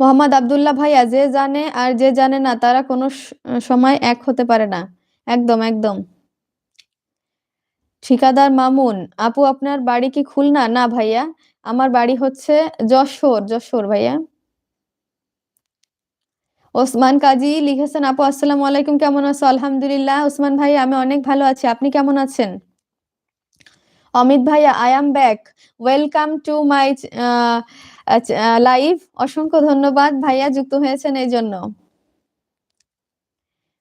মোহাম্মদ আবদুল্লাহ ভাইয়া যে জানে আর যে জানে না, তারা কোনো সময় এক হতে পারে না। একদম একদম। ঠিকাদার মামুন, আপু আপনার বাড়ি কি খুলনা? না ভাইয়া, আমার বাড়ি হচ্ছে যশোর। যশোর ভাইয়া। ওসমান কাজী লিখেছেন, আপু, আসসালামু আলাইকুম, কেমন আছো? আলহামদুলিল্লাহ, ওসমান ভাই, আমি অনেক ভালো আছি। আপনি কেমন আছেন? অমিত ভাইয়া I am back welcome to my live অসংখ্য ধন্যবাদ ভাইয়া যুক্ত হয়েছেন এই জন্য।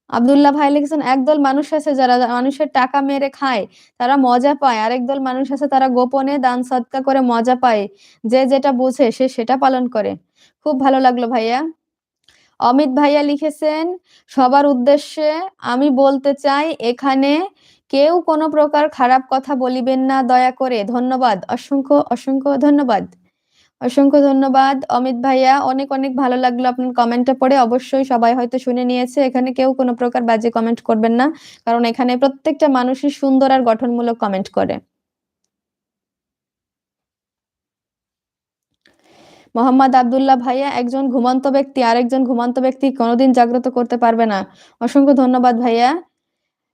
আব্দুল্লাহ ভাই লিখেছেন, একদল মানুষ আছে যারা মানুষের টাকা মেরে খায়, তারা মজা পায়। আরেক দল মানুষ আছে তারা গোপনে দান সৎকা করে মজা পায়। যে যেটা বুঝে সে সেটা পালন করে। খুব ভালো লাগল ভাইয়া। অমিত ভাইয়া লিখেছেন, সবার উদ্দেশ্যে আমি বলতে চাই, এখানে কেউ কোনো প্রকার খারাপ কথা বলিবেন না, দয়া করে। ধন্যবাদ। অসংখ্য অসংখ্য ধন্যবাদ। অসংখ্য ধন্যবাদ, অমিত ভাইয়া। অনেক অনেক ভালো লাগল আপনার কমেন্টটা পড়ে। অবশ্যই সবাই হয়তো শুনে নিয়েছে। এখানে কেউ কোনো প্রকার বাজে কমেন্ট করবেন না, কারণ এখানে প্রত্যেকটা মানুষই সুন্দর আর গঠনমূলক কমেন্ট করে। মোহাম্মদ আবদুল্লাহ ভাইয়া একজন ঘুমন্ত ব্যক্তি, আরেকজন ঘুমন্ত ব্যক্তি কোনোদিন জাগ্রত করতে পারবে না। অসংখ্য ধন্যবাদ ভাইয়া।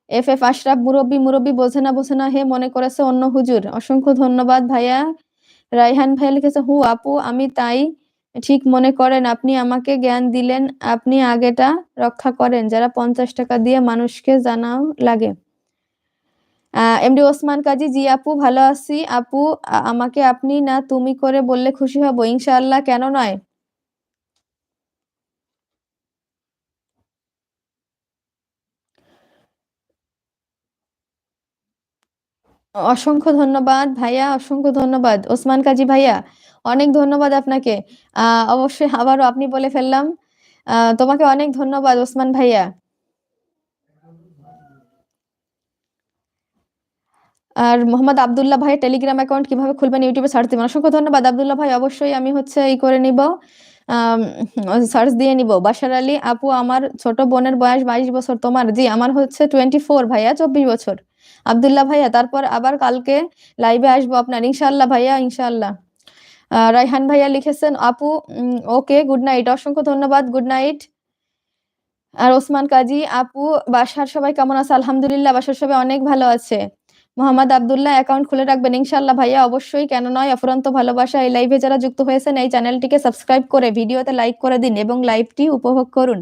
এফ এফ আশরাফ মুরব্বি, মুরব্বী বোঝে না বোঝে না, হে মনে করেছে অন্য হুজুর। অসংখ্য ধন্যবাদ ভাইয়া। রাইহান ভাইয়া লিখেছে, হু আপু, আমি তাই। ঠিক মনে করেন, আপনি আমাকে জ্ঞান দিলেন, আপনি আগেটা রক্ষা করেন। যারা পঞ্চাশ টাকা দিয়ে মানুষকে জানাও লাগে। এমডি ওসমান কাজী, জি আপু, ভালো আছি। আপু আমাকে আপনি না তুমি করে বললে খুশি হব, ইনশাআল্লাহ, কেন নয়? অসংখ্য ধন্যবাদ ভাইয়া, অসংখ্য ধন্যবাদ। ওসমান কাজী ভাইয়া, অনেক ধন্যবাদ আপনাকে। আহ, অবশ্যই আবারও আপনি বলে ফেললাম। তোমাকে অনেক ধন্যবাদ ওসমান ভাইয়া। আর মোহাম্মদ আবদুল্লাহ ভাই টেলিগ্রাম অ্যাকাউন্ট কীভাবে খুলবেন ইউটিউবে সার্চ দিবেন। অসংখ্য ধন্যবাদ। আবদুল্লাহ ভাই, অবশ্যই আমি হচ্ছে ই করে নিব। সার্চ দিয়ে নিব। বাশার আলী আপু, আমার ছোট বোনের বয়স বাইশ বছর। তোমার, জি, আমার হচ্ছে টোয়েন্টি ফোর ভাইয়া, চব্বিশ বছর। আবদুল্লাহ ভাইয়া, তারপর আবার কালকে লাইভে আসব আপনার। ইনশাল্লাহ ভাইয়া ইনশাল্লাহ রাইহান ভাইয়া লিখেছেন, আপু ওকে গুড নাইট অসংখ্য ধন্যবাদ গুড নাইট আর ওসমান কাজী, আপু, বাসার সবাই কেমন আছে? আলহামদুলিল্লাহ, বাসার সবাই অনেক ভালো আছে। মোহাম্মদ আবদুল্লাহ অ্যাকাউন্ট খুলে রাখবেন। ইনশাআল্লাহ ভাইয়া, অবশ্যই। কেন নয়, অফুরন্ত ভালোবাসা এই লাইভে যারা যুক্ত হয়েছেন, এই চ্যানেলটিকে সাবস্ক্রাইব করে ভিডিওতে লাইক করে দিন এবং লাইভটি উপভোগ করুন।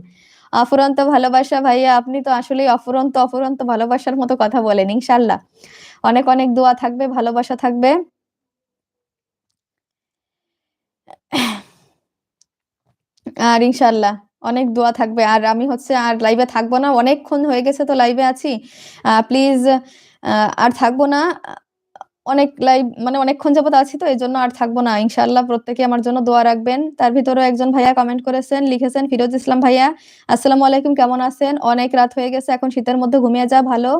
অফুরন্ত ভালোবাসা ভাইয়া, আপনি তো আসলেই অফুরন্ত অফুরন্ত ভালোবাসার মতো কথা বলেন, ইনশাআল্লাহ। অনেক অনেক দোয়া থাকবে, ভালোবাসা থাকবে। আর ইনশাআল্লাহ। অনেক দোয়া থাকবে। আর আমি হচ্ছে আর লাইভে থাকব না। অনেকক্ষণ হয়ে গেছে তো লাইভে আছি। প্লিজ আর থাকব না। অনেক লাইভ মানে অনেকক্ষণ যাবত আছি তো এই জন্য আর থাকব না। ইনশাল্লাহ প্রত্যেকে আমার জন্য দোয়া রাখবেন। তার ভিতরেও একজন ভাইয়া কমেন্ট করেছেন, লিখেছেন, ফিরোজ ইসলাম ভাইয়া, আসসালামু আলাইকুম, কেমন আছেন? অনেক রাত হয়ে গেছে, এখন শীতের মধ্যে ঘুমিয়ে যা, ভালো।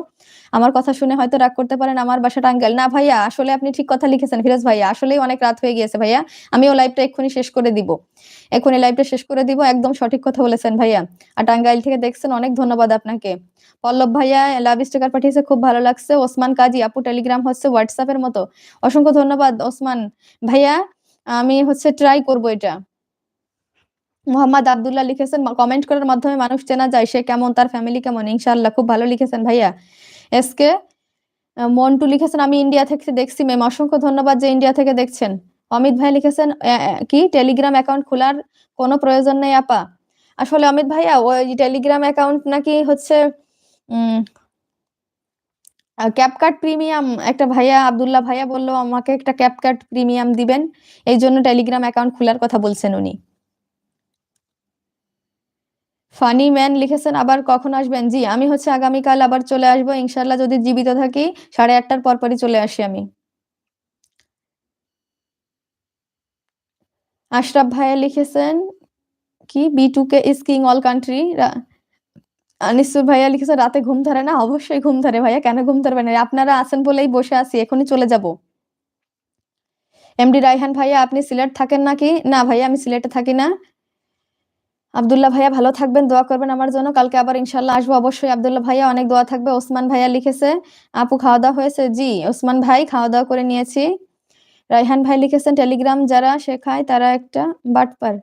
আমার কথা শুনে হয়তো রাগ করতে পারেন, আমার বাসা টাঙ্গাইল না ভাইয়া, আসলে আপনি ঠিক কথা লিখেছেন, ফিরোজ ভাইয়া, আসলেই অনেক রাত হয়ে গিয়েছে ভাইয়া। আমিও লাইভটা এক্ষুনি শেষ করে দিব। এক্ষুনি লাইভটা শেষ করে দিব। একদম সঠিক কথা বলেছেন ভাইয়া। আর টাঙ্গাইল থেকে দেখছেন, অনেক ধন্যবাদ আপনাকে। পল্লব ভাইয়া লাভ স্টিকার পাঠিয়েছে, খুব ভালো লাগছে। ওসমান কাজী, আপু টেলিগ্রাম হচ্ছে হোয়াটসঅ্যাপের মতো। অসংখ্য ধন্যবাদ, ওসমান। ভাইয়া, আমি হচ্ছে ট্রাই করব এটা। মোহাম্মদ আবদুল্লাহ লিখেছেন কমেন্ট করার মাধ্যমে মানুষ চেনা যায়, সে কেমন, তার ফ্যামিলি কেমন? ইনশাআল্লাহ, খুব ভালো লিখেছেন ভাইয়া। এসকে মন্টু লিখেছেন, আমি ইন্ডিয়া থেকে দেখছি ম্যাম অসংখ্য ধন্যবাদ যে ইন্ডিয়া থেকে দেখছেন। অমিত ভাই লিখেছেন কি? টেলিগ্রাম অ্যাকাউন্ট খোলার কোনো প্রয়োজন নেই, আপা? আসলে অমিত ভাইয়া, ওই টেলিগ্রাম অ্যাকাউন্ট নাকি হচ্ছে, উম ক্যাপকাট প্রিমিয়াম একটা ভাইয়া আবদুল্লাহ ভাইয়া বলল আমাকে একটা ক্যাপকাট প্রিমিয়াম দিবেন, এই জন্য টেলিগ্রাম অ্যাকাউন্ট খোলার কথা বলছেন উনি। ফানি ম্যান লিখেছেন, আবার কখন আসবেন? জি, আমি হচ্ছে আগামীকাল আবার চলে আসব ইনশাল্লাহ যদি জীবিত থাকি, সাড়ে আটটার পরপরই চলে আসি আমি। আশরাফ ভাইয়া লিখেছেন কি? B two K is king all country Anisur ভাইয়া লিখেছে, রাতে ঘুম ধরে না? অবশ্যই ঘুম ধরে ভাইয়া। কেন ঘুম ধরবে না? আপনারা আছেন বলেই বসে আছি, এখনই চলে যাব। এমডি রাইহান ভাইয়া, আপনি সিলেট থাকেন নাকি? না ভাইয়া, আমি সিলেটে থাকি না। আব্দুল্লাহ ভাইয়া, ভালো থাকবেন, দোয়া করবেন আমার জন্য। কালকে আবার ইনশাল্লাহ আসব অবশ্যই। আবদুল্লাহ ভাইয়া, অনেক দোয়া থাকবে। ওসমান ভাইয়া লিখেছে, আপু, খাওয়া দাওয়া হয়েছে? জি, ওসমান ভাই, খাওয়া দাওয়া করে নিয়েছি। রাইহান ভাই লিখেছেন টেলিগ্রাম যারা শেখায় তারা একটা বাটপার।